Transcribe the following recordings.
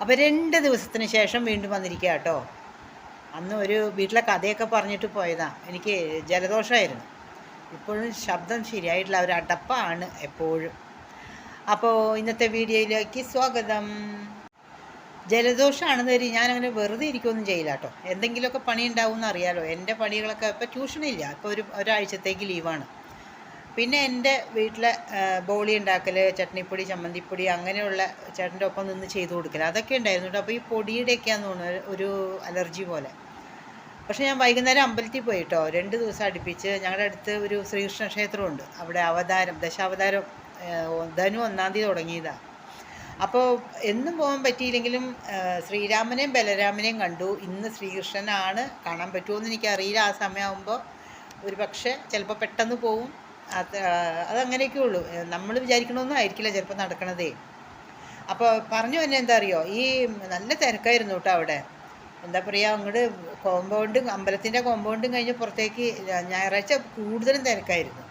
അപ്പോൾ രണ്ട് ദിവസത്തിന് ശേഷം വീണ്ടും വന്നിരിക്കുക കേട്ടോ. അന്ന് ഒരു വീട്ടിലെ കഥയൊക്കെ പറഞ്ഞിട്ട് പോയതാ. എനിക്ക് ജലദോഷമായിരുന്നു ഇപ്പോഴും ശബ്ദം ശരിയായിട്ടില്ല. ഒരു അടപ്പാണ് എപ്പോഴും. അപ്പോൾ ഇന്നത്തെ വീഡിയോയിലേക്ക് സ്വാഗതം. ജലദോഷമാണെന്ന് കരുതി ഞാനങ്ങനെ വെറുതെ ഇരിക്കുകയൊന്നും ചെയ്യില്ല കേട്ടോ. എന്തെങ്കിലുമൊക്കെ പണി ഉണ്ടാവും എന്ന് അറിയാലോ. എന്റെ പണികളൊക്കെ ഇപ്പോൾ ട്യൂഷനില്ല. ഇപ്പോൾ ഒരു ഒരാഴ്ചത്തേക്ക് ലീവാണ്. പിന്നെ എന്റെ വീട്ടിലെ ബോളി ഉണ്ടാക്കൽ ചട്നിപ്പൊടി ചമ്മന്തിപ്പൊടി അങ്ങനെയുള്ള ചേട്ടന്റെ ഒപ്പം നിന്ന് ചെയ്തു കൊടുക്കൽ അതൊക്കെ ഉണ്ടായിരുന്നു കേട്ടോ. അപ്പോൾ ഈ പൊടിയുടെയൊക്കെയാന്ന് തോന്നുന്നു ഒരു അലർജി പോലെ. പക്ഷേ ഞാൻ വൈകുന്നേരം അമ്പലത്തിൽ പോയി കേട്ടോ രണ്ട് ദിവസം അടുപ്പിച്ച് ഞങ്ങളുടെ അടുത്ത് ഒരു ശ്രീകൃഷ്ണ ക്ഷേത്രമുണ്ട്. അവിടെ അവതാരം ദശാവതാരം ധനു ഒന്നാം തീയതി തുടങ്ങിയതാണ് അപ്പോൾ എന്നും പോകാൻ പറ്റിയില്ലെങ്കിലും ശ്രീരാമനെയും ബലരാമനെയും കണ്ടു. ഇന്ന് ശ്രീകൃഷ്ണനാണ് കാണാൻ പറ്റുമോ എന്ന് എനിക്കറിയില്ല. ആ സമയമാകുമ്പോൾ ഒരു പക്ഷേ ചിലപ്പോൾ പെട്ടെന്ന് പോവും. അത് അതങ്ങനെയൊക്കെ ഉള്ളൂ. നമ്മൾ വിചാരിക്കണമെന്നും ആയിരിക്കില്ല ചിലപ്പോൾ നടക്കണതേ. അപ്പോൾ പറഞ്ഞു തന്നെ എന്താ അറിയോ ഈ നല്ല തിരക്കായിരുന്നു കേട്ടോ അവിടെ. എന്താ പറയുക അങ്ങോട്ട് കോമ്പൗണ്ടും അമ്പലത്തിന്റെ കോമ്പൗണ്ടും കഴിഞ്ഞ് പുറത്തേക്ക് ഞായറാഴ്ച കൂടുതലും തിരക്കായിരുന്നു.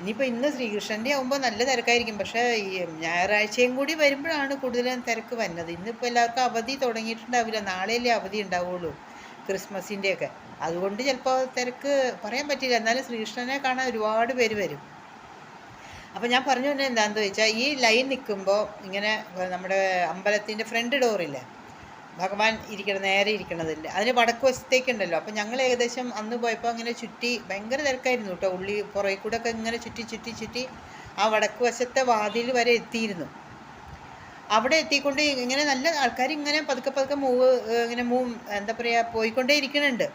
ഇനിയിപ്പോൾ ഇന്ന് ശ്രീകൃഷ്ണന്റെ ആകുമ്പോൾ നല്ല തിരക്കായിരിക്കും. പക്ഷേ ഈ ഞായറാഴ്ചയും കൂടി വരുമ്പോഴാണ് കൂടുതലും തിരക്ക് വരുന്നത് ഇന്നിപ്പോൾ എല്ലാവർക്കും അവധി തുടങ്ങിയിട്ടുണ്ടാവില്ല. നാളെയല്ലേ അവധി ഉണ്ടാവുള്ളൂ. ക്രിസ്മസിന്റെയൊക്കെ അതുകൊണ്ട് ചിലപ്പോൾ തിരക്ക് പറയാൻ പറ്റില്ല എന്നാലും ശ്രീകൃഷ്ണനെ കാണാൻ ഒരുപാട് പേര് വരും. അപ്പോൾ ഞാൻ പറഞ്ഞു തന്നെ എന്താണെന്ന് വെച്ചാൽ ഈ ലൈൻ നിൽക്കുമ്പോൾ ഇങ്ങനെ നമ്മുടെ അമ്പലത്തിന്റെ ഫ്രണ്ട് ഡോറില്ലേ ഭഗവാൻ ഇരിക്കണം നേരെ ഇരിക്കണതില്ല അതിന് വടക്ക് വശത്തേക്കുണ്ടല്ലോ അപ്പോൾ ഞങ്ങൾ ഏകദേശം അന്ന് പോയപ്പോൾ അങ്ങനെ ചുറ്റി ഭയങ്കര തിരക്കായിരുന്നു കേട്ടോ. ഉള്ളി പുറകെ കൂടെ ഒക്കെ ഇങ്ങനെ ചുറ്റി ചുറ്റി ചുറ്റി ആ വടക്ക് വശത്തെ വാതിൽ വരെ എത്തിയിരുന്നു. അവിടെ എത്തിക്കൊണ്ട് ഇങ്ങനെ നല്ല ആൾക്കാർ ഇങ്ങനെ പതുക്കെ പതുക്കെ മൂവ് ഇങ്ങനെ മൂവ് എന്താ പറയുക പോയിക്കൊണ്ടേ ഇരിക്കുന്നുണ്ട്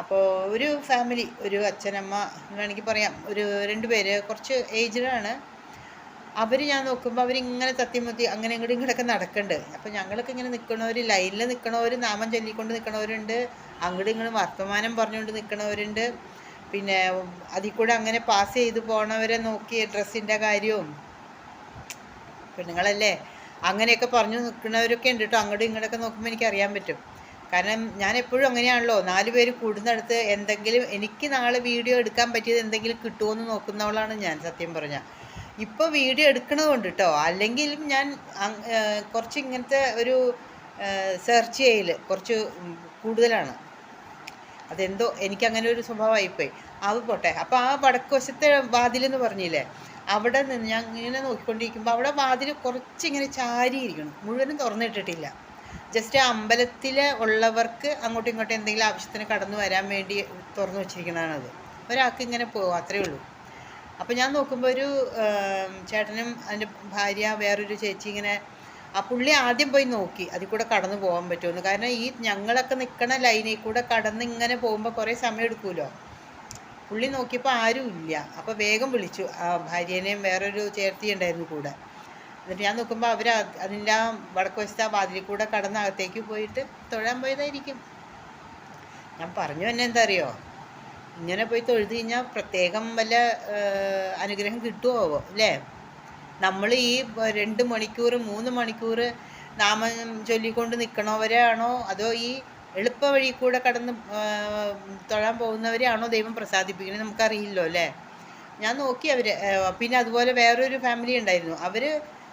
അപ്പോൾ ഒരു ഫാമിലി ഒരു അച്ഛനമ്മ വേണമെങ്കിൽ പറയാം ഒരു രണ്ട് പേര് കുറച്ച് ഏജ്ഡാണ് അവർ ഞാൻ നോക്കുമ്പോൾ അവരിങ്ങനെ തത്തിമുത്തി അങ്ങനെ ഇങ്ങോട്ടും ഇങ്ങോട്ടൊക്കെ നടക്കുന്നുണ്ട് അപ്പോൾ ഞങ്ങളൊക്കെ ഇങ്ങനെ നിൽക്കണവർ ലൈനിൽ നിൽക്കണവർ നാമം ചൊല്ലിക്കൊണ്ട് നിൽക്കണവരുണ്ട് അങ്ങോട്ടും ഇങ്ങോട്ടും വർത്തമാനം പറഞ്ഞുകൊണ്ട് നിൽക്കണവരുണ്ട് പിന്നെ അതിൽ കൂടെ അങ്ങനെ പാസ് ചെയ്ത് പോണവരെ നോക്കി ഡ്രസ്സിന്റെ കാര്യവും. പെണ്ണുങ്ങളല്ലേ? അങ്ങനെയൊക്കെ പറഞ്ഞു നിൽക്കുന്നവരൊക്കെ ഉണ്ട് കേട്ടോ. അങ്ങോട്ടും ഇങ്ങോട്ടൊക്കെ നോക്കുമ്പോൾ എനിക്ക് അറിയാൻ പറ്റും. കാരണം ഞാൻ എപ്പോഴും അങ്ങനെയാണല്ലോ. നാല് പേര് കൂടുന്നിടത്ത് എന്തെങ്കിലും എനിക്ക് നാളെ വീഡിയോ എടുക്കാൻ പറ്റിയത് എന്തെങ്കിലും കിട്ടുമോ നോക്കുന്നവളാണ് ഞാൻ സത്യം പറഞ്ഞാൽ ഇപ്പോൾ വീഡിയോ എടുക്കണതുകൊണ്ട് കേട്ടോ അല്ലെങ്കിലും ഞാൻ കുറച്ച് ഇങ്ങനത്തെ ഒരു സെർച്ച് ചെയ്യൽ കുറച്ച് കൂടുതലാണ്. അതെന്തോ എനിക്കങ്ങനെ ഒരു സ്വഭാവമായിപ്പോയി. അത് പോട്ടെ. അപ്പോൾ ആ വടക്കുവശത്തെ വാതിലെന്ന് പറഞ്ഞില്ലേ? അവിടെ നിന്ന് ഞാൻ ഇങ്ങനെ നോക്കിക്കൊണ്ടിരിക്കുമ്പോൾ അവിടെ വാതിൽ കുറച്ചിങ്ങനെ ചാരിയിരിക്കണം. മുഴുവനും തുറന്നിട്ടിട്ടില്ല. ജസ്റ്റ് അമ്പലത്തിൽ ഉള്ളവർക്ക് അങ്ങോട്ടും ഇങ്ങോട്ടും എന്തെങ്കിലും ആവശ്യത്തിന് കടന്നു വരാൻ വേണ്ടി തുറന്നു വെച്ചിരിക്കുന്നതാണത് ഒരാൾക്ക് ഇങ്ങനെ പോകും അത്രേ ഉള്ളൂ. അപ്പോൾ ഞാൻ നോക്കുമ്പോൾ ഒരു ചേട്ടനും അതിന്റെ ഭാര്യ വേറൊരു ചേച്ചി ഇങ്ങനെ ആ പുള്ളി ആദ്യം പോയി നോക്കി അതിൽ കൂടെ കടന്നു പോകാൻ പറ്റുമെന്ന്. കാരണം ഈ ഞങ്ങളൊക്കെ നിൽക്കണ ലൈനിൽ കൂടെ കടന്ന് ഇങ്ങനെ പോകുമ്പോൾ കുറേ സമയം എടുക്കുമല്ലോ പുള്ളി നോക്കിയപ്പോൾ ആരും ഇല്ല. അപ്പോൾ വേഗം വിളിച്ചു. ആ ഭാര്യേനെയും വേറൊരു ചേർത്തി ഉണ്ടായിരുന്നു കൂടെ. എന്നിട്ട് ഞാൻ നോക്കുമ്പോൾ അവർ അതിന്റെ ആ വടക്ക് വശത്തെ ആ വാതിലിൽ കൂടെ കടന്ന് അകത്തേക്ക് പോയിട്ട് തൊഴാൻ പോയതായിരിക്കും. ഞാൻ പറഞ്ഞു തന്നെ എന്താ അറിയോ? ഇങ്ങനെ പോയി തൊഴുത് കഴിഞ്ഞാൽ പ്രത്യേകം വല്ല അനുഗ്രഹം കിട്ടുമോ അല്ലേ? നമ്മൾ ഈ രണ്ട് മണിക്കൂർ മൂന്ന് മണിക്കൂർ നാമം ചൊല്ലിക്കൊണ്ട് നിൽക്കണവരാണോ അതോ ഈ എളുപ്പ വഴി കൂടെ കടന്ന് തൊഴാൻ പോകുന്നവരെയാണോ ദൈവം പ്രസാദിപ്പിക്കുന്നത് നമുക്കറിയില്ലോ അല്ലേ? ഞാൻ നോക്കി അവർ പിന്നെ അതുപോലെ വേറൊരു ഫാമിലി ഉണ്ടായിരുന്നു. അവർ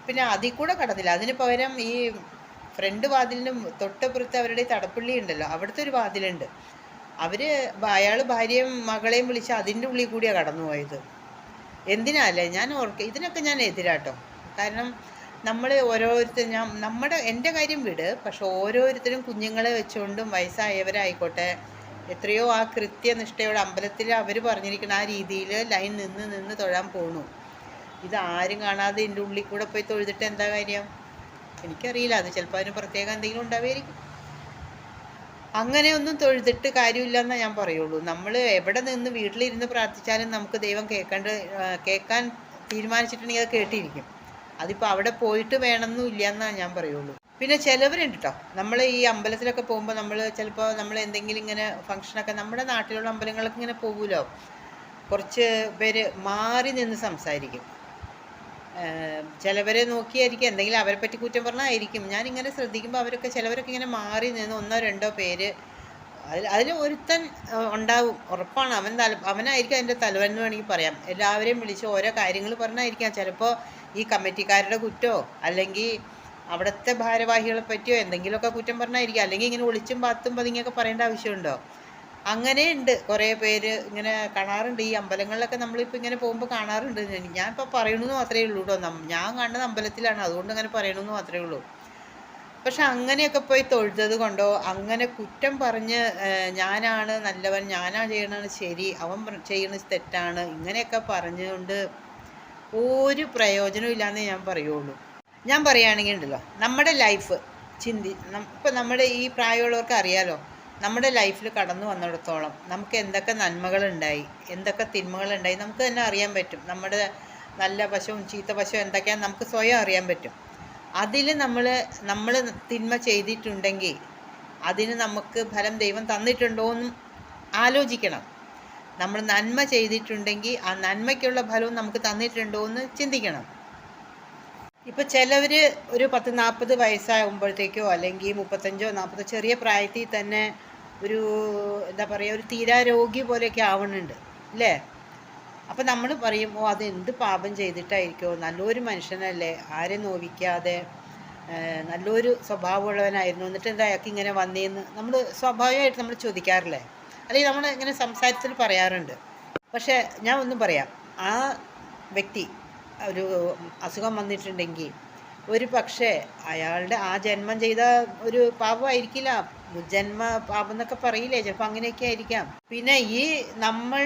പിന്നെ അതിൽ കൂടെ കടന്നില്ല. അതിന് പകരം ഈ ഫ്രണ്ട് വാതിലിനും തൊട്ടപ്പുറത്ത് അവരുടെ തടപ്പള്ളി ഉണ്ടല്ലോ അവിടുത്തെ ഒരു വാതിലുണ്ട്. അവർ അയാൾ ഭാര്യയും മകളെയും വിളിച്ച് അതിന്റെ ഉള്ളിൽ കൂടിയാണ് കടന്നു പോയത്. എന്തിനാല്ലേ ഞാൻ ഓർക്ക ഇതിനൊക്കെ ഞാൻ എതിരാട്ടോ. കാരണം നമ്മൾ ഓരോരുത്തർ ഞാൻ നമ്മുടെ എന്റെ കാര്യം വിട് പക്ഷെ ഓരോരുത്തരും കുഞ്ഞുങ്ങളെ വെച്ചുകൊണ്ടും വയസ്സായവരായിക്കോട്ടെ എത്രയോ ആ കൃത്യനിഷ്ഠയോടെ അമ്പലത്തിൽ അവർ പറഞ്ഞിരിക്കുന്ന ആ രീതിയിൽ ലൈൻ നിന്ന് നിന്ന് തൊഴാൻ പോണു. ഇത് ആരും കാണാതെ എന്റെ ഉള്ളിൽ കൂടെ പോയി തൊഴുതിട്ട് എന്താ കാര്യം? എനിക്കറിയില്ല. അത് ചിലപ്പോൾ അതിന് പ്രത്യേകം എന്തെങ്കിലും ഉണ്ടാവുമായിരിക്കും. അങ്ങനെ ഒന്നും തൊഴുതിട്ട് കാര്യമില്ലെന്നേ ഞാൻ പറയുള്ളൂ. നമ്മൾ എവിടെ നിന്ന് വീട്ടിലിരുന്ന് പ്രാർത്ഥിച്ചാലും നമുക്ക് ദൈവം കേൾക്കേണ്ട കേൾക്കാൻ തീരുമാനിച്ചിട്ടുണ്ടെങ്കിൽ അത് കേട്ടിരിക്കും. അതിപ്പോൾ അവിടെ പോയിട്ട് വേണമെന്നും ഇല്ല ഞാൻ പറയുള്ളൂ. പിന്നെ ചിലവരുണ്ട് കേട്ടോ നമ്മൾ ഈ അമ്പലത്തിലൊക്കെ പോകുമ്പോൾ നമ്മൾ ചിലപ്പോൾ നമ്മൾ എന്തെങ്കിലും ഇങ്ങനെ ഫംഗ്ഷനൊക്കെ നമ്മുടെ നാട്ടിലുള്ള അമ്പലങ്ങളൊക്കെ ഇങ്ങനെ പോകുമല്ലോ കുറച്ച് പേര് മാറി നിന്ന് സംസാരിക്കും. ചിലവരെ നോക്കിയായിരിക്കും എന്തെങ്കിലും അവരെ പറ്റി കുറ്റം പറഞ്ഞായിരിക്കും. ഇങ്ങനെ ശ്രദ്ധിക്കുമ്പോൾ അവരൊക്കെ ചിലവരൊക്കെ ഇങ്ങനെ മാറി നിന്ന് ഒന്നോ രണ്ടോ പേര് അതിൽ അതിൽ ഒരുത്തൻ ഉണ്ടാവും. ഉറപ്പാണ്. അവൻ തല അവനായിരിക്കും അതിന്റെ തലവൻ എന്ന് വേണമെങ്കിൽ പറയാം. എല്ലാവരെയും വിളിച്ച് ഓരോ കാര്യങ്ങൾ പറഞ്ഞായിരിക്കാം. ചിലപ്പോൾ ഈ കമ്മിറ്റിക്കാരുടെ കുറ്റോ അല്ലെങ്കിൽ അവിടുത്തെ ഭാരവാഹികളെ പറ്റിയോ എന്തെങ്കിലുമൊക്കെ കുറ്റം പറഞ്ഞായിരിക്കും. അല്ലെങ്കിൽ ഇങ്ങനെ ഒളിച്ചും പാത്തും പതുങ്ങിയൊക്കെ പറയേണ്ട ആവശ്യമുണ്ടോ? അങ്ങനെ ഉണ്ട് കുറേ പേര് ഇങ്ങനെ കാണാറുണ്ട്. ഈ അമ്പലങ്ങളിലൊക്കെ നമ്മളിപ്പോൾ ഇങ്ങനെ പോകുമ്പോൾ കാണാറുണ്ട്. ഞാൻ ഇപ്പോൾ പറയണമെന്ന് മാത്രമേ ഉള്ളൂ കേട്ടോ ഞാൻ കാണുന്നത് അമ്പലത്തിലാണ്. അതുകൊണ്ട് അങ്ങനെ പറയണമെന്ന് മാത്രമേ ഉള്ളൂ. പക്ഷെ അങ്ങനെയൊക്കെ പോയി തൊഴുതത് കൊണ്ടോ അങ്ങനെ കുറ്റം പറഞ്ഞ് ഞാനാണ് നല്ലവൻ ഞാനാ ചെയ്യണത് ശരി അവൻ ചെയ്യണത് തെറ്റാണ് ഇങ്ങനെയൊക്കെ പറഞ്ഞുകൊണ്ട് ഒരു പ്രയോജനവും ഇല്ലാന്നേ ഞാൻ പറയുള്ളൂ. ഞാൻ പറയുകയാണെങ്കിൽ ഉണ്ടല്ലോ നമ്മുടെ ലൈഫ് ചിന്തി ഇപ്പം നമ്മുടെ ഈ പ്രായമുള്ളവർക്ക് അറിയാലോ നമ്മുടെ ലൈഫിൽ കടന്നു വന്നിടത്തോളം നമുക്ക് എന്തൊക്കെ നന്മകളുണ്ടായി എന്തൊക്കെ തിന്മകളുണ്ടായി നമുക്ക് തന്നെ അറിയാൻ പറ്റും. നമ്മുടെ നല്ല വശവും ചീത്ത വശവും എന്തൊക്കെയാണെന്ന് നമുക്ക് സ്വയം അറിയാൻ പറ്റും. അതിൽ നമ്മൾ നമ്മൾ തിന്മ ചെയ്തിട്ടുണ്ടെങ്കിൽ അതിന് നമുക്ക് ഫലം ദൈവം തന്നിട്ടുണ്ടോ എന്നും ആലോചിക്കണം. നമ്മൾ നന്മ ചെയ്തിട്ടുണ്ടെങ്കിൽ ആ നന്മയ്ക്കുള്ള ഫലവും നമുക്ക് തന്നിട്ടുണ്ടോ എന്ന് ചിന്തിക്കണം. ഇപ്പോൾ ചിലവർ ഒരു പത്ത് നാൽപ്പത് വയസ്സാകുമ്പോഴത്തേക്കോ അല്ലെങ്കിൽ മുപ്പത്തഞ്ചോ നാൽപ്പതോ ചെറിയ പ്രായത്തിൽ തന്നെ ഒരു എന്താ പറയുക ഒരു തീരാരോഗി പോലെയൊക്കെ ആവുന്നുണ്ട് അല്ലേ അപ്പം നമ്മൾ പറയും ഓ അത് എന്ത് പാപം ചെയ്തിട്ടായിരിക്കോ? നല്ലൊരു മനുഷ്യനല്ലേ ആരെ നോവിക്കാതെ നല്ലൊരു സ്വഭാവമുള്ളവനായിരുന്നു. എന്നിട്ട് എന്താ അയാൾക്ക് ഇങ്ങനെ വന്നേന്ന്? നമ്മൾ സ്വാഭാവികമായിട്ട് നമ്മൾ ചോദിക്കാറില്ലേ? അല്ലെങ്കിൽ നമ്മൾ ഇങ്ങനെ സംസാരത്തിൽ പറയാറുണ്ട്. പക്ഷേ ഞാൻ ഒന്നും പറയാം. ആ വ്യക്തി ഒരു അസുഖം വന്നിട്ടുണ്ടെങ്കിൽ ഒരു പക്ഷേ അയാളുടെ ആ ജന്മം ചെയ്ത ഒരു പാപമായിരിക്കില്ല. ജന്മ പാപം എന്നൊക്കെ പറയില്ലേ? ചിലപ്പോൾ അങ്ങനെയൊക്കെ ആയിരിക്കാം. പിന്നെ ഈ നമ്മൾ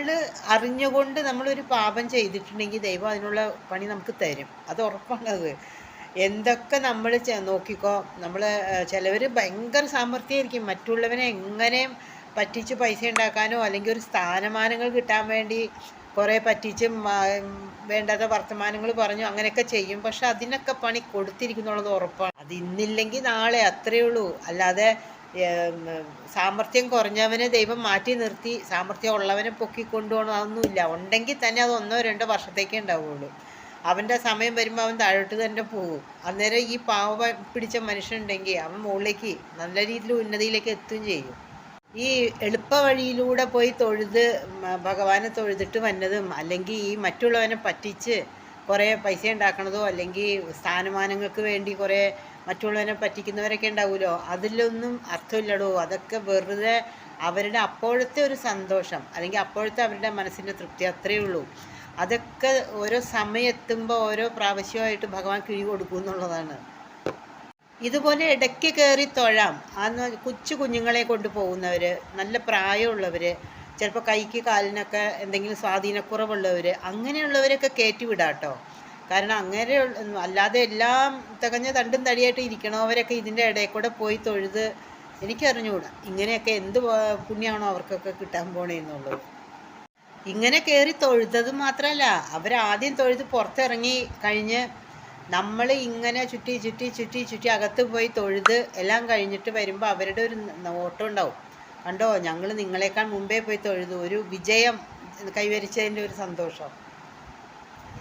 അറിഞ്ഞുകൊണ്ട് നമ്മളൊരു പാപം ചെയ്തിട്ടുണ്ടെങ്കിൽ ദൈവം അതിനുള്ള പണി നമുക്ക് തരും. അത് ഉറപ്പാണത് എന്തൊക്കെ നമ്മൾ നോക്കിക്കോ നമ്മൾ ചിലവർ ഭയങ്കര സാമർഥ്യമായിരിക്കും മറ്റുള്ളവനെ എങ്ങനെയും പറ്റിച്ച് പൈസ ഉണ്ടാക്കാനോ അല്ലെങ്കിൽ ഒരു സ്ഥാനമാനങ്ങൾ കിട്ടാൻ വേണ്ടി കുറേ പറ്റിച്ച് വേണ്ടാത്ത വർത്തമാനങ്ങൾ പറഞ്ഞു അങ്ങനെയൊക്കെ ചെയ്യും. പക്ഷെ അതിനൊക്കെ പണി കൊടുത്തിരിക്കുന്നുള്ളത് ഉറപ്പാണ്. അത് ഇന്നില്ലെങ്കിൽ നാളെ അത്രയേ ഉള്ളൂ. അല്ലാതെ സാമർഥ്യം കുറഞ്ഞവനെ ദൈവം മാറ്റി നിർത്തി സാമർഥ്യം ഉള്ളവനെ പൊക്കി കൊണ്ടുപോകണം അതൊന്നുമില്ല. ഉണ്ടെങ്കിൽ തന്നെ അത് ഒന്നോ രണ്ടോ വർഷത്തേക്കേ ഉണ്ടാവുകയുള്ളൂ അവന്റെ സമയം വരുമ്പോൾ അവൻ താഴോട്ട് തന്നെ പോകും. അന്നേരം ഈ പാവ പിടിച്ച മനുഷ്യനുണ്ടെങ്കിൽ അവൻ മുകളിലേക്ക് നല്ല രീതിയിൽ ഉന്നതിയിലേക്ക് എത്തുകയും ചെയ്യും. ഈ എളുപ്പ വഴിയിലൂടെ പോയി തൊഴുത് ഭഗവാനെ തൊഴുതിട്ട് വന്നതും അല്ലെങ്കിൽ ഈ മറ്റുള്ളവനെ പറ്റിച്ച് കുറേ പൈസ ഉണ്ടാക്കണതോ അല്ലെങ്കിൽ സ്ഥാനമാനങ്ങൾക്ക് വേണ്ടി കുറേ മറ്റുള്ളവനെ പറ്റിക്കുന്നവരൊക്കെ ഉണ്ടാവുമല്ലോ? അതിലൊന്നും അർത്ഥമില്ലടോ. അതൊക്കെ വെറുതെ അവരുടെ അപ്പോഴത്തെ ഒരു സന്തോഷം അല്ലെങ്കിൽ അപ്പോഴത്തെ അവരുടെ മനസ്സിന്റെ തൃപ്തി അത്രയേ ഉള്ളൂ. അതൊക്കെ ഓരോ സമയത്തുമ്പോൾ ഓരോ പ്രാവശ്യമായിട്ട് ഭഗവാൻ കിഴി കൊടുക്കും എന്നുള്ളതാണ്. ഇതുപോലെ ഇടയ്ക്ക് കയറി തൊഴാം. അന്ന് കൊച്ചു കുഞ്ഞുങ്ങളെ കൊണ്ടുപോകുന്നവർ നല്ല പ്രായമുള്ളവർ ചിലപ്പോൾ കൈക്ക് കാലിനൊക്കെ എന്തെങ്കിലും സ്വാധീനക്കുറവുള്ളവർ അങ്ങനെയുള്ളവരൊക്കെ കയറ്റി വിടാം കേട്ടോ കാരണം അങ്ങനെ അല്ലാതെ എല്ലാം തികഞ്ഞ തണ്ടും തടിയായിട്ട് ഇരിക്കണവരൊക്കെ ഇതിന്റെ ഇടയിൽ കൂടെ പോയി തൊഴുത് എനിക്കറിഞ്ഞുകൂടാ ഇങ്ങനെയൊക്കെ എന്ത് പുണ്യമാണോ അവർക്കൊക്കെ കിട്ടാൻ പോണേന്നുള്ളത് ഇങ്ങനെ കയറി തൊഴുതത് മാത്രമല്ല അവരാദ്യം തൊഴുത് പുറത്തിറങ്ങി കഴിഞ്ഞ് നമ്മൾ ഇങ്ങനെ ചുറ്റി ചുറ്റി ചുറ്റി ചുറ്റി അകത്ത് പോയി തൊഴുത് എല്ലാം കഴിഞ്ഞിട്ട് വരുമ്പോൾ അവരുടെ ഒരു ഓട്ടം ഉണ്ടാവും. കണ്ടോ ഞങ്ങൾ നിങ്ങളെക്കാൾ മുമ്പേ പോയി തൊഴുതു. ഒരു വിജയം കൈവരിച്ചതിന്റെ ഒരു സന്തോഷം.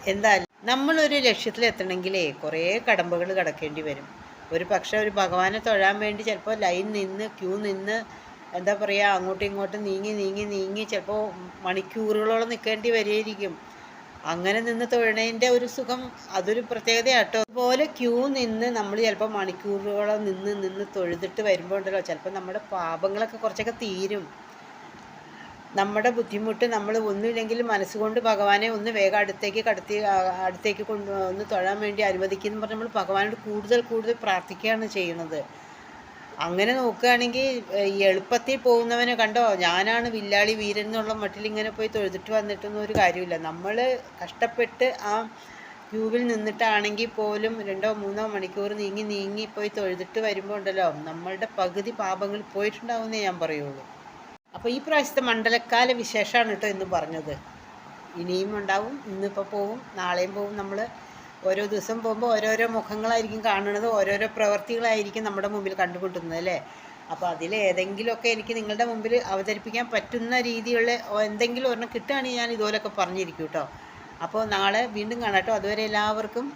എന്തായാലും നമ്മളൊരു ലക്ഷ്യത്തിൽ എത്തണമെങ്കിലേ കുറേ കടമ്പകൾ കടക്കേണ്ടി വരും. ഒരു പക്ഷേ ഒരു ഭഗവാനെ തൊഴാൻ വേണ്ടി ചിലപ്പോൾ ലൈൻ നിന്ന് ക്യൂ നിന്ന് എന്താ പറയുക അങ്ങോട്ടും ഇങ്ങോട്ടും നീങ്ങി നീങ്ങി നീങ്ങി ചിലപ്പോൾ മണിക്കൂറുകളോളം നിൽക്കേണ്ടി വരികയായിരിക്കും. അങ്ങനെ നിന്ന് തൊഴണതിന്റെ ഒരു സുഖം അതൊരു പ്രത്യേകതയാട്ടോ. അതുപോലെ ക്യൂ നിന്ന് നമ്മൾ ചിലപ്പോൾ മണിക്കൂറുകളോ നിന്ന് നിന്ന് തൊഴുതിട്ട് വരുമ്പോൾ ഉണ്ടല്ലോ ചിലപ്പോൾ നമ്മുടെ പാപങ്ങളൊക്കെ കുറച്ചൊക്കെ തീരും. നമ്മുടെ ബുദ്ധിമുട്ട് നമ്മൾ ഒന്നുമില്ലെങ്കിൽ മനസ്സുകൊണ്ട് ഭഗവാനെ ഒന്ന് വേഗം അടുത്തേക്ക് കടത്തി അടുത്തേക്ക് കൊണ്ട് ഒന്ന് തൊഴാൻ വേണ്ടി അനുവദിക്കുന്നു പറഞ്ഞാൽ നമ്മൾ ഭഗവാനോട് കൂടുതൽ കൂടുതൽ പ്രാർത്ഥിക്കുകയാണ് ചെയ്യുന്നത്. അങ്ങനെ നോക്കുകയാണെങ്കിൽ ഈ എളുപ്പത്തിൽ പോകുന്നവനെ കണ്ടോ? ഞാനാണ് വില്ലാളി വീരൻ എന്നുള്ള മട്ടിൽ ഇങ്ങനെ പോയി തൊഴുതിട്ട് വന്നിട്ടൊന്നും ഒരു കാര്യമില്ല നമ്മൾ കഷ്ടപ്പെട്ട് ആ ക്യൂവിൽ നിന്നിട്ടാണെങ്കിൽ പോലും രണ്ടോ മൂന്നോ മണിക്കൂർ നീങ്ങി നീങ്ങി പോയി തൊഴുതിട്ട് വരുമ്പോൾ ഉണ്ടല്ലോ നമ്മളുടെ പകുതി പാപങ്ങൾ പോയിട്ടുണ്ടാവുമെന്നേ ഞാൻ പറയുള്ളൂ. അപ്പോൾ ഈ പ്രാവശ്യത്തെ മണ്ഡലക്കാല വിശേഷമാണ് കേട്ടോ ഇന്ന് പറഞ്ഞത്. ഇനിയും ഉണ്ടാവും ഇന്നിപ്പോൾ പോവും നാളെയും പോവും. നമ്മൾ ഓരോ ദിവസം പോകുമ്പോൾ ഓരോരോ മുഖങ്ങളായിരിക്കും കാണുന്നത് ഓരോരോ പ്രവൃത്തികളായിരിക്കും നമ്മുടെ മുമ്പിൽ കണ്ടുമുട്ടുന്നത് അല്ലേ? അപ്പോൾ അതിൽ ഏതെങ്കിലുമൊക്കെ എനിക്ക് നിങ്ങളുടെ മുമ്പിൽ അവതരിപ്പിക്കാൻ പറ്റുന്ന രീതിയിലുള്ള എന്തെങ്കിലും ഒരെണ്ണം കിട്ടുകയാണെങ്കിൽ ഞാൻ ഇതുപോലൊക്കെ പറഞ്ഞിരിക്കും കേട്ടോ. അപ്പോൾ നാളെ വീണ്ടും കാണാം കേട്ടോ. അതുവരെ എല്ലാവർക്കും